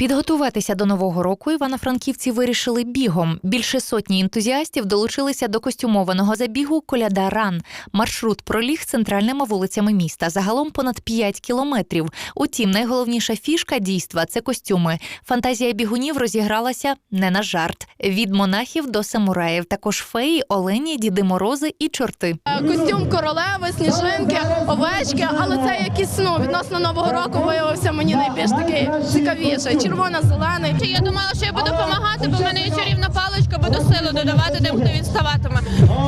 Підготуватися до нового року івано-франківці вирішили бігом. Більше сотні ентузіастів долучилися до костюмованого забігу Коляда Ран. Маршрут проліг центральними вулицями міста. Загалом понад 5 кілометрів. Утім, найголовніша фішка дійства це костюми. Фантазія бігунів розігралася не на жарт. Від монахів до самураїв, також феї, олені, діди морози і чорти. Костюм королеви, сніжинки, овечки, але це якийсь ну, відносно нового року виявився мені найбільш такий цікавіший. Червоно-зелений. Я думала, що я буду допомагати, бо в мене є чарівна паличка, буду силу додавати тим, хто відставатиме.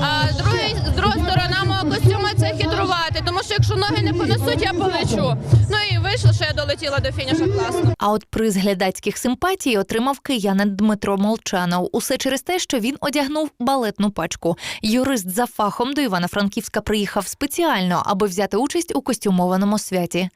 А другий, друга сторона мого костюма це хитрувати, тому що якщо ноги не понесуть, я полечу. Ну і вийшло, що я долетіла до фінішу класно. А от приз глядацьких симпатій отримав киянин Дмитро Молчанов. Усе через те, що він одягнув балетну пачку. Юрист за фахом до Івано-Франківська приїхав спеціально, аби взяти участь у костюмованому святі.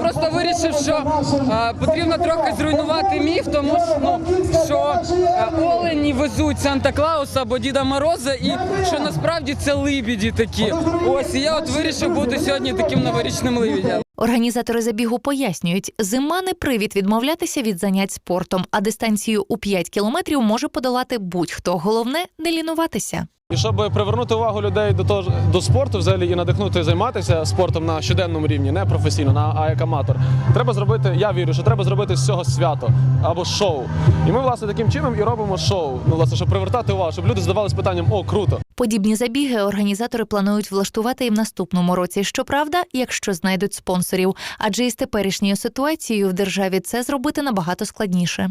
Просто вирішив, що е, потрібно трохи зруйнувати міф, тому що, ну, що е, олені везуть Санта Клауса або Діда Мороза, і що насправді це либіді такі. Ось і я от вирішив бути сьогодні таким новорічним либідям. Організатори забігу пояснюють, зима не привід відмовлятися від занять спортом, а дистанцію у 5 кілометрів може подолати будь-хто. Головне не лінуватися. І щоб привернути увагу людей до того до спорту, взагалі і надихнути займатися спортом на щоденному рівні, не професійно, на а як аматор, треба зробити. Я вірю, що треба зробити з цього свято або шоу. І ми власне таким чином і робимо шоу. Ну власне, щоб привертати увагу, щоб люди задавалися питанням: о, круто! Подібні забіги організатори планують влаштувати і в наступному році. Щоправда, якщо знайдуть спонсорів, адже із теперішньою ситуацією в державі це зробити набагато складніше.